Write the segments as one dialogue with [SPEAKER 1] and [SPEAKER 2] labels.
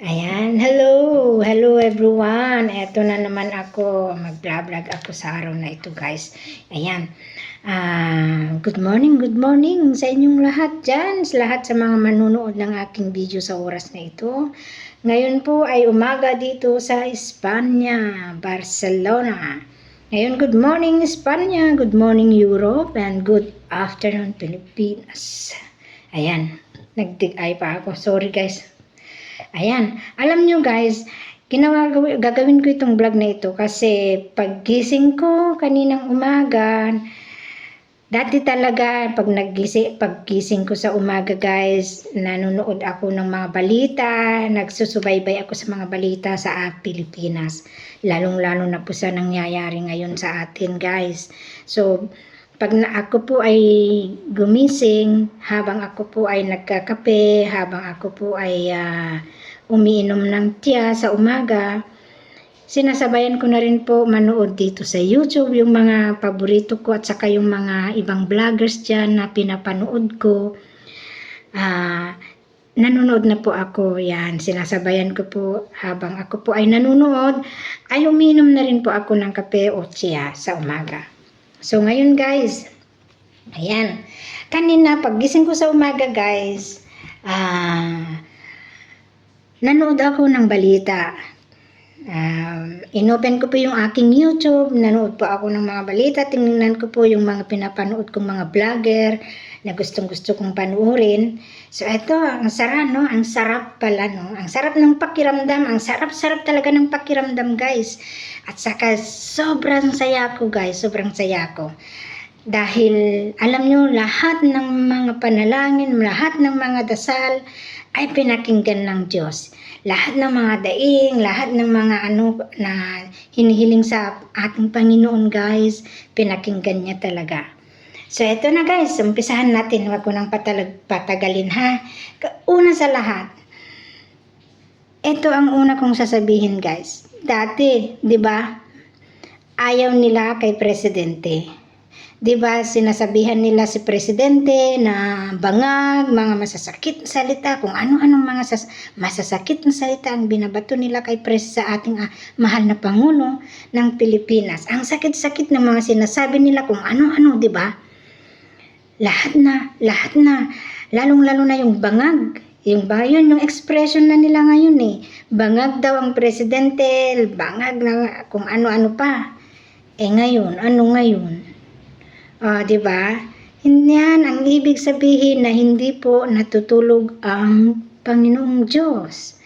[SPEAKER 1] Ayan, hello! Hello everyone! Eto na naman ako, mag-vlog ako sa araw na ito guys. Ayan, ah, good morning, good morning sa inyong lahat dyan, sa lahat sa mga manunood ng aking video sa oras na ito. Ngayon po ay umaga dito sa Espanya, Barcelona. Ngayon, good morning Espanya, good morning Europe, and good afternoon Pilipinas. Ayan, nagdig ay pa ako. Sorry guys, Ayan, alam nyo guys, ginawa, gagawin ko itong vlog na ito kasi paggising ko kaninang umaga, dati talaga pag nagising, paggising ko sa umaga guys, nanonood ako ng mga balita, nagsusubaybay ako sa mga balita sa Pilipinas. Lalong-lalo na po sa nangyayari ngayon sa atin guys. So, pag na ako po ay gumising, habang ako po ay nagkakape, habang ako po ay ah, umiinom ng tiya sa umaga, sinasabayan ko na rin po manood dito sa YouTube yung mga paborito ko at saka yung mga ibang vloggers dyan na pinapanood ko. Ah, nanonood na po ako yan. Sinasabayan ko po habang ako po ay nanonood, ay umiinom na rin po ako ng kape o tiya sa umaga. So ngayon guys, ayan. Kanina paggising ko sa umaga guys, ah nanood ako ng balita. Um, inopen ko po yung aking YouTube, nanood po ako ng mga balita, tingnan ko po yung mga pinapanood kong mga vlogger na gustong gusto kong panuorin. So ito, ang sarap no, ang sarap pala no, ang sarap ng pakiramdam, ang sarap-sarap talaga ng pakiramdam guys. At saka sobrang saya ko guys, sobrang saya ko. Dahil alam nyo, lahat ng mga panalangin, lahat ng mga dasal ay pinakinggan ng Diyos. Lahat ng mga daing, lahat ng mga ano na hinihiling sa ating Panginoon guys, pinakinggan niya talaga. So ito na guys, umpisahan natin, wag ko nang patalag, patagalin ha. Una sa lahat, ito ang una kong sasabihin guys. Dati, di ba, ayaw nila kay presidente. 'Di ba sinasabihan nila si presidente na bangag, mga masasakit na salita, kung ano-anong mga sas- masasakit na salita ang binabato nila kay pres sa ating ah, mahal na pangulo ng Pilipinas. Ang sakit-sakit ng mga sinasabi nila kung ano-ano, 'di ba? Lahat na, lahat na, lalong-lalo na yung bangag. Yung ba, yun yung expression na nila ngayon eh. Bangag daw ang presidente, bangag na kung ano-ano pa. Eh ngayon, ano ngayon? Ah, 'di ba? Yan ang ibig sabihin na hindi po natutulog ang Panginoong Diyos.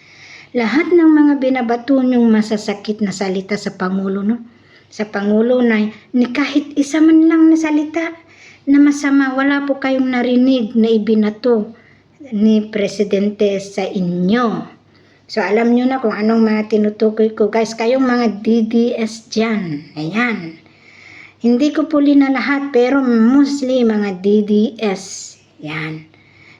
[SPEAKER 1] Lahat ng mga binabato niyong masasakit na salita sa Pangulo, no? Sa Pangulo na ni kahit isa man lang na salita na masama, wala po kayong narinig na ibinato ni Presidente sa inyo. So alam niyo na kung anong mga tinutukoy ko guys, kayong mga DDS dyan. Ayan. Hindi ko puli na lahat pero mostly mga DDS. Yan.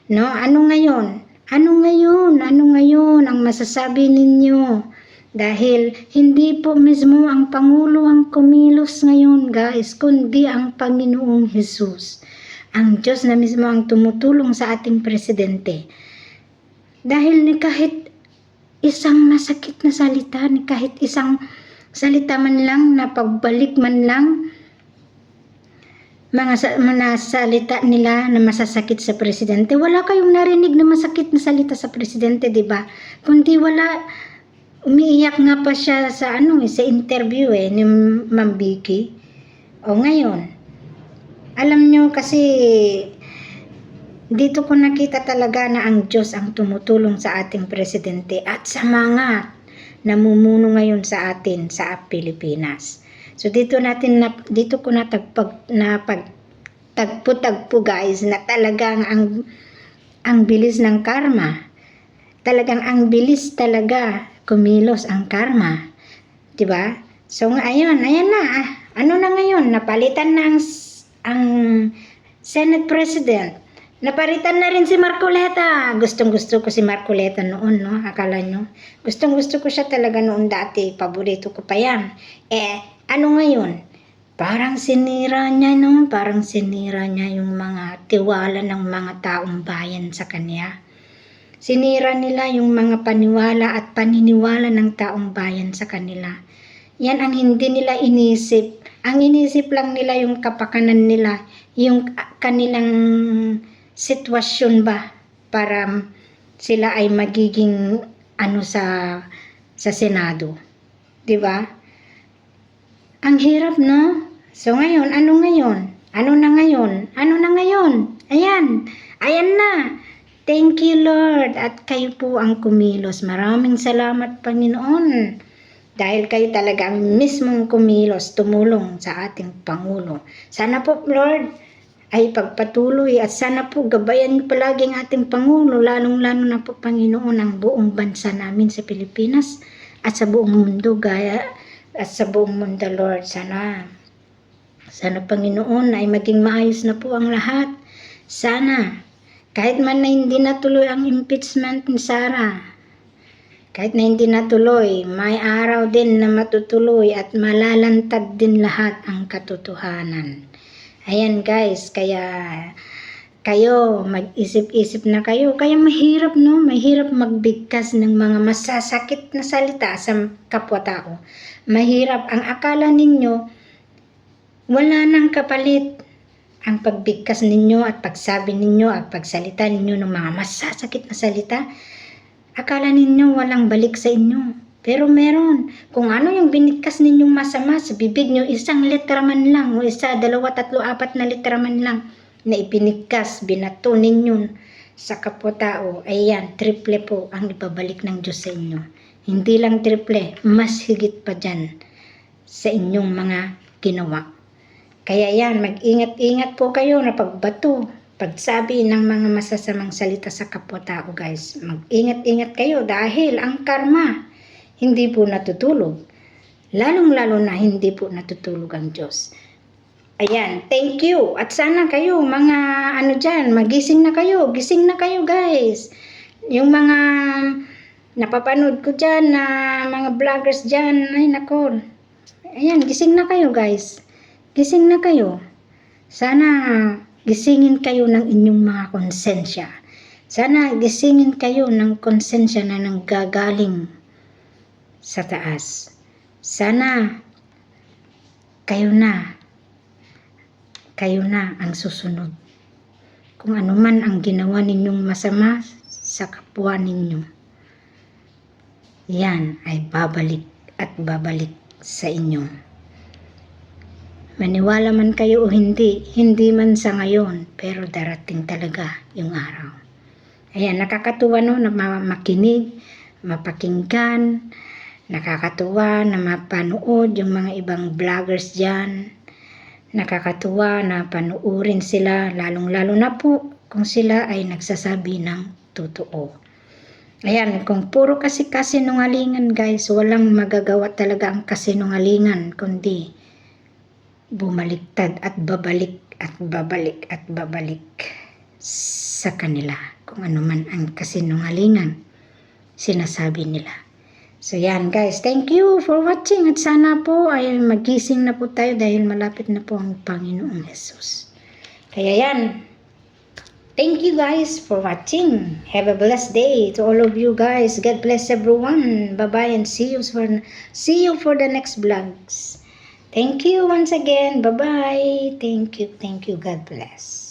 [SPEAKER 1] No, ano ngayon? Ano ngayon? Ano ngayon ang masasabi ninyo? Dahil hindi po mismo ang Pangulo ang kumilos ngayon guys, kundi ang Panginoong Jesus. Ang Diyos na mismo ang tumutulong sa ating presidente. Dahil ni kahit isang masakit na salita, ni kahit isang salita man lang na pagbalik man lang mga, sa, salita nila na masasakit sa presidente. Wala kayong narinig na masakit na salita sa presidente, di ba? Kundi wala, umiiyak nga pa siya sa ano eh, sa interview eh, ni Ma'am Vicky. O ngayon, alam nyo kasi dito ko nakita talaga na ang Diyos ang tumutulong sa ating presidente at sa mga namumuno ngayon sa atin sa Pilipinas. So dito natin na, dito ko natagpag na pag tagpo-tagpo guys na talagang ang ang bilis ng karma. Talagang ang bilis talaga kumilos ang karma. 'Di ba? So ayun, ayan na. ah. Ano na ngayon? Napalitan na ang, ang Senate President. Napalitan na rin si Marcoleta. Gustong gusto ko si Marcoleta noon, no? Akala nyo? Gustong gusto ko siya talaga noon dati. Paborito ko pa yan. Eh, ano ngayon? Parang sinira niya, no? Parang sinira niya yung mga tiwala ng mga taong bayan sa kanya. Sinira nila yung mga paniwala at paniniwala ng taong bayan sa kanila. Yan ang hindi nila inisip. Ang inisip lang nila yung kapakanan nila, yung kanilang sitwasyon ba para sila ay magiging ano sa sa Senado. 'Di ba? Ang hirap, no? So ngayon, ano ngayon? Ano na ngayon? Ano na ngayon? Ayan. Ayan na. Thank you, Lord. At kayo po ang kumilos. Maraming salamat, Panginoon. Dahil kayo talaga ang mismong kumilos, tumulong sa ating Pangulo. Sana po, Lord, ay pagpatuloy at sana po gabayan palagi ang ating Pangulo, lalong-lalo na po, Panginoon, ang buong bansa namin sa Pilipinas at sa buong mundo, gaya at sa buong mundo, Lord. Sana, sana, Panginoon, ay maging maayos na po ang lahat. Sana, kahit man na hindi natuloy ang impeachment ni Sarah, kahit na hindi natuloy, may araw din na matutuloy at malalantad din lahat ang katotohanan. Ayan guys, kaya kayo, mag-isip-isip na kayo. Kaya mahirap no, mahirap magbigkas ng mga masasakit na salita sa kapwa-tao. Mahirap. Ang akala ninyo, wala nang kapalit ang pagbigkas ninyo at pagsabi ninyo at pagsalita ninyo ng mga masasakit na salita. Akala ninyo walang balik sa inyo. Pero meron. Kung ano yung binigkas ninyong masama sa bibig nyo, isang letra man lang, o isa, dalawa, tatlo, apat na letra man lang, na ipinigkas, binato ninyo sa kapwa-tao, ayan, triple po ang ibabalik ng Diyos sa inyo. Hindi lang triple, mas higit pa dyan sa inyong mga ginawa. Kaya yan, mag-ingat-ingat po kayo na pagbato, pagsabi ng mga masasamang salita sa kapwa-tao guys. Mag-ingat-ingat kayo dahil ang karma hindi po natutulog. Lalong-lalo na hindi po natutulog ang Diyos. Ayan, thank you. At sana kayo, mga ano dyan, magising na kayo. Gising na kayo guys. Yung mga napapanood ko dyan na mga vloggers dyan, ay nako. Ayan, gising na kayo guys. Gising na kayo. Sana gisingin kayo ng inyong mga konsensya. Sana gisingin kayo ng konsensya na nanggagaling sa taas. Sana kayo na, kayo na ang susunod. Kung ano man ang ginawa ninyong masama sa kapwa ninyo, yan ay babalik at babalik sa inyo. Maniwala man kayo o hindi, hindi man sa ngayon, pero darating talaga yung araw. Ayan, nakakatuwa no, na ma- makinig, mapakinggan, nakakatuwa na mapanood yung mga ibang vloggers dyan. Nakakatuwa na panuorin sila, lalong-lalo na po kung sila ay nagsasabi ng totoo. Ayan, kung puro kasi kasinungalingan guys, walang magagawa talaga ang kasinungalingan, kundi bumaliktad at babalik at babalik at babalik sa kanila kung ano man ang kasinungalingan sinasabi nila. So yan guys, thank you for watching at sana po ay magising na po tayo dahil malapit na po ang Panginoong Jesus. Kaya yan, thank you guys for watching. Have a blessed day to all of you guys. God bless everyone. Bye-bye and see you for see you for the next vlogs. Thank you once again. Bye-bye. Thank you. Thank you. God bless.